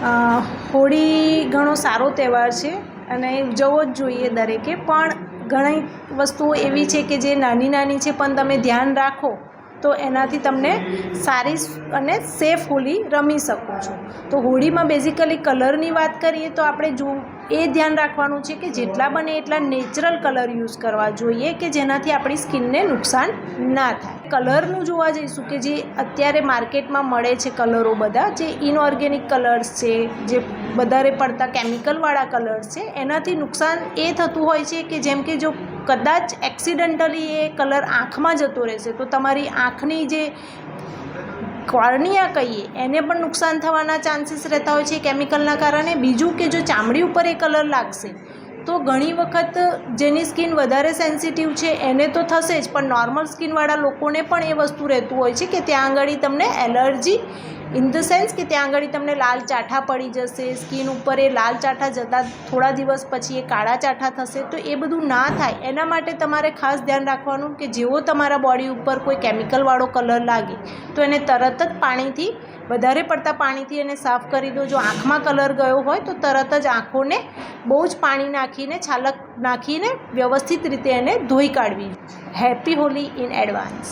હોળી ઘણો સારો તહેવાર છે અને ઉજવવો જ જોઈએ દરેકે. પણ ઘણી વસ્તુઓ એવી છે કે જે નાની નાની છે, પણ તમે ધ્યાન રાખો તો એનાથી તમને સારી અને સેફ હોળી રમી શકો છો. તો હોળીમાં બેઝિકલી કલરની વાત કરીએ તો આપણે જો એ ધ્યાન રાખવાનું છે કે જેટલા બને એટલા નેચરલ કલર યુઝ કરવા જોઈએ કે જેનાથી આપણી સ્કિનને નુકસાન ના થાય. કલરનું જોવા જઈશું કે જે અત્યારે માર્કેટમાં મળે છે કલરો બધા, જે ઇનઓર્ગેનિક કલર્સ છે, જે વધારે પડતા કેમિકલવાળા કલર્સ છે. એનાથી નુકસાન એ થતું હોય છે કે જેમ કે જો કદાચ એક્સિડન્ટલી એ કલર આંખમાં જતો રહેશે, તો તમારી આંખની જે કોર્નિયા કહીએ, એને પણ નુકસાન થવાના ચાન્સીસ રહેતા હોય છે કેમિકલના કારણે. બીજું કે જો ચામડી ઉપર એ કલર લાગશે, તો ઘણી વખત જેની સ્કિન વધારે સેન્સિટિવ છે, એને તો થશે જ, પણ નોર્મલ સ્કિનવાળા લોકોને પણ એ વસ્તુ રહેતું હોય છે કે ત્યાં આગળ તમને એલર્જી ઇન ધ સેન્સ કે ત્યાં આગળ તમને લાલ ચાઠા પડી જશે સ્કિન ઉપર એ લાલ ચાઠા જતાં થોડા દિવસ પછી એ કાળા ચાઠા થશે, તો એ બધું ના થાય. એના માટે તમારે ખાસ ધ્યાન રાખવાનું કે જેવો તમારા બોડી ઉપર કોઈ કેમિકલવાળો કલર લાગે, તો એને તરત જ પાણીથી, વધારે પડતા પાણીથી એને સાફ કરી દો. જો આંખમાં કલર ગયો હોય તો તરત જ આંખોને બહુ જ પાણી નાખીને, છાલક નાખીને વ્યવસ્થિત રીતે એને ધોઈ કાઢવી. Happy Holi in advance